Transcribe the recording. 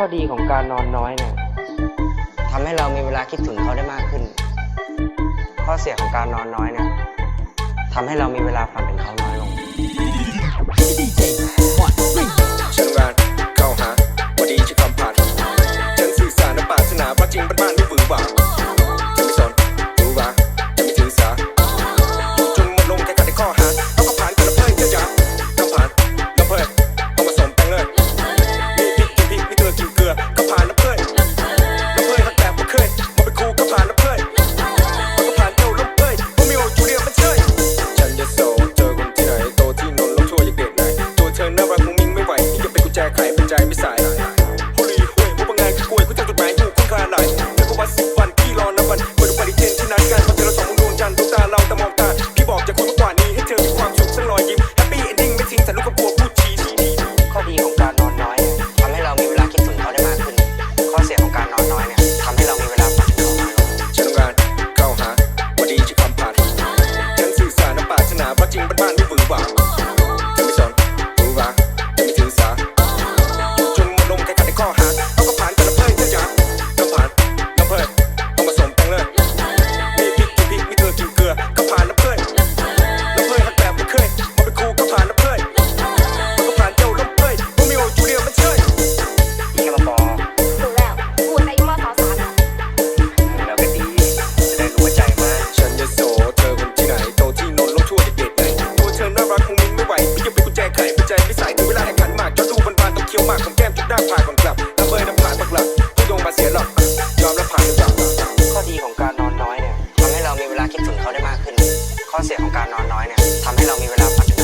ข้อดีของการนอนน้อยเนี่ยทำให้เรามีเวลาคิดถึงเขาได้มากขึ้น ข้อเสียของการนอนน้อยเนี่ยทำให้เรามีเวลาฝันถึงเขาน้อยลงฉันงานเข้าหาวันดีจะคำผ่านฉันสื่อสารน้ำปารถนาว่าจริงบ้านๆไม่ฝืนหวัง เธอน่ารักมุ้งมิ้งไม่ไหวที่จะเป็นกุญแจไขเป็นใจไม่สายโฮลีเฮ้ยมุกบางงานคือกล้วยกูจะจดหมายอยู่คุณค่าไหนเธอก็ว่าสิบวันพี่รอนับวันเปิดปฏิเทนที่นัดกันพอเจอเราสองมุมดวงจันทร์ดวงตาเราแต่มองตาพี่บอกจะคุยมากกว่านี้ให้เธอมีความสุขสักรอยยิ้มแฮปปี้เอนดิ้งไม่ทิ้งแต่ลูกกับบัวพูดชีทีดีข้อดีของการนอนน้อยเนี่ยทำให้เรามีเวลาคิดถึงเขาได้มากขึ้น ข้อเสียของการนอนน้อยเนี่ยทำให้เรามีเวลาฝันถึงเขาน้อยลงฉันต้องการเข้าหาวันดีจะคำผ่านฉันสื่อสารและปรารถนาว่าจริงบ้านๆไม่ฝืนหวัง อน่ารักคงมิ้งไม่ไหวพี่ยังเป็นกุญแจไขเป็นใจไม่สายถึงเวลาแข่งขันหมากจอดูบานๆต้องเคี้ยวหมากของแก้มจุดด้านผ่านก่อนกลับน้ำเบยน้ำผ่านปักหลักผู้โยงมาเสียหลักยอมรับผ่านหรือเปล่าข้อดีของการนอนน้อยเนี่ยทำให้เรามีเวลาคิดถึงเขาได้มากขึ้น ข้อเสียของการนอนน้อยเนี่ยทำให้เรามีเวลาฝันถึ